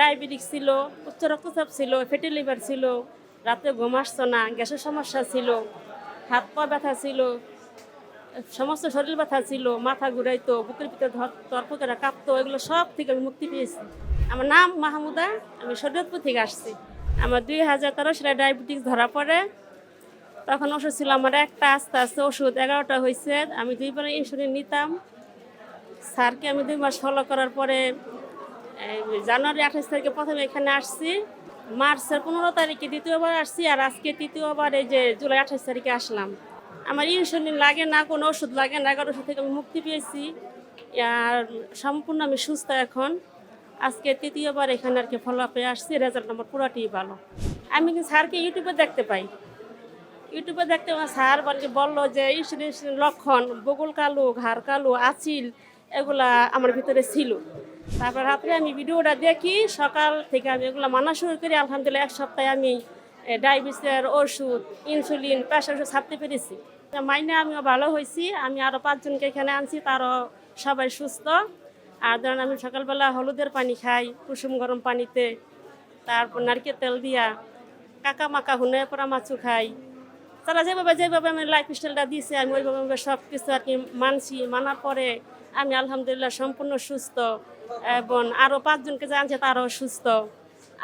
Diabetes ছিল, উচ্চ রক্তচাপ ছিল ফ্যাটি লিভার ছিল, রাতে ঘুম আসতো না, গ্যাসের সমস্যা ছিল, হাত পা ব্যথা ছিল, সমস্ত শরীর ব্যথা ছিল, মাথা ঘুরাইতো, বুকের ভিতরে তর্পকেরা কাঁপতো, এগুলো সব থেকে আমি মুক্তি পেয়েছি। আমার নাম মাহমুদা, আমি শরীয়তপুর থেকে আসছি। আমার দুই হাজার তেরো সালে ডায়াবেটিস ধরা পড়ে, তখন ওষুধ ছিল আমার একটা, আস্তে আস্তে ওষুধ এগারোটা হয়েছে, আমি দুইবার ইনসুলিন নিতাম। স্যারকে আমি দুই মাস ফলো করার পরে জানুয়ারি আঠাশ তারিখে প্রথমে এখানে আসছি। মার্চের পনেরো তারিখে দ্বিতীয়বার আসছি আর আজকে তৃতীয়বার এই যে জুলাই আঠাশ তারিখে আসলাম। আমার ইনসুলিন লাগে না, কোনো ওষুধ লাগে না, এগারো ওষুধ থেকে আমি মুক্তি পেয়েছি। আর সম্পূর্ণ আমি সুস্থ এখন। আজকে তৃতীয়বার এখানে আর কি ফলো আপে আসছি রেজাল্ট আমার পুরাটি ভালো। আমি কিন্তু স্যারকে ইউটিউবে দেখতে পাই। ইউটিউবে দেখতে পাই স্যার বলে বলল যে, ইনসুলিন লক্ষণ বগুল কালু, ঘাড় কালু, আচিল, এগুলা আমার ভিতরে ছিল। তারপর রাত্রে আমি ভিডিওটা দেখি, সকাল থেকে আমি এগুলো মানা শুরু করি, আলহামদুলিল্লাহ এক সপ্তাহে আমি ডায়াবেটিসের ওষুধ, ইনসুলিন প্রেশার ওষুধ ছাড়তে পেরেছি। মাইনে আমিও ভালো হয়েছি, আমি আরও পাঁচজনকে এখানে আনছি, তারও সবাই সুস্থ। আর ধরেন আমি সকালবেলা হলুদের পানি খাই, কুসুম গরম পানিতে, তারপর নারকেল তেল দিয়া, কাকা মাকা হুনে পরা মাছু খাই। তারা যেভাবে যেভাবে আমি লাইফ স্টাইলটা দিয়েছে আমি ওইভাবে সব কিছু আর কি মানছি। মানার পরে আমি আলহামদুলিল্লাহ সম্পূর্ণ সুস্থ। এবং আরও পাঁচজনকে জানছে তারাও সুস্থ।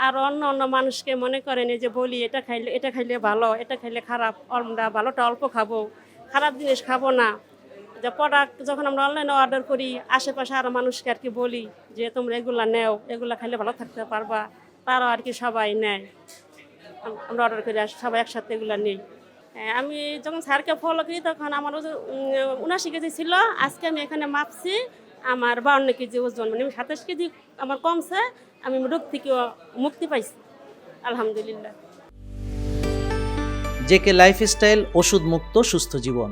আর অন্য অন্য মানুষকে মনে করেন এই যে বলি এটা খাইলে এটা খাইলে ভালো এটা খাইলে খারাপ আমরা ভালোটা অল্প খাব খারাপ জিনিস খাব না। যে প্রোডাক্ট যখন আমরা অনলাইনে অর্ডার করি আশেপাশে আরও মানুষকে আর কি বলি যে তোমরা এগুলা নেও এগুলা খাইলে ভালো থাকতে পারবা। তারাও আর কি সবাই নেয়। আমরা অর্ডার করি সবাই একসাথে এগুলো নিই। হ্যাঁ, আমি যখন স্যারকে ফলো করি তখন আমার উনাশি কেজি ছিল আজকে আমি এখানে মাপছি আমার বাউন্ন কেজি ওজন মানে সাতাশ কেজি আমার কমছে, আমি রোগ থেকে মুক্তি পাইছি। আলহামদুলিল্লাহ। জেকে লাইফস্টাইল ওষুধ মুক্ত সুস্থ জীবন।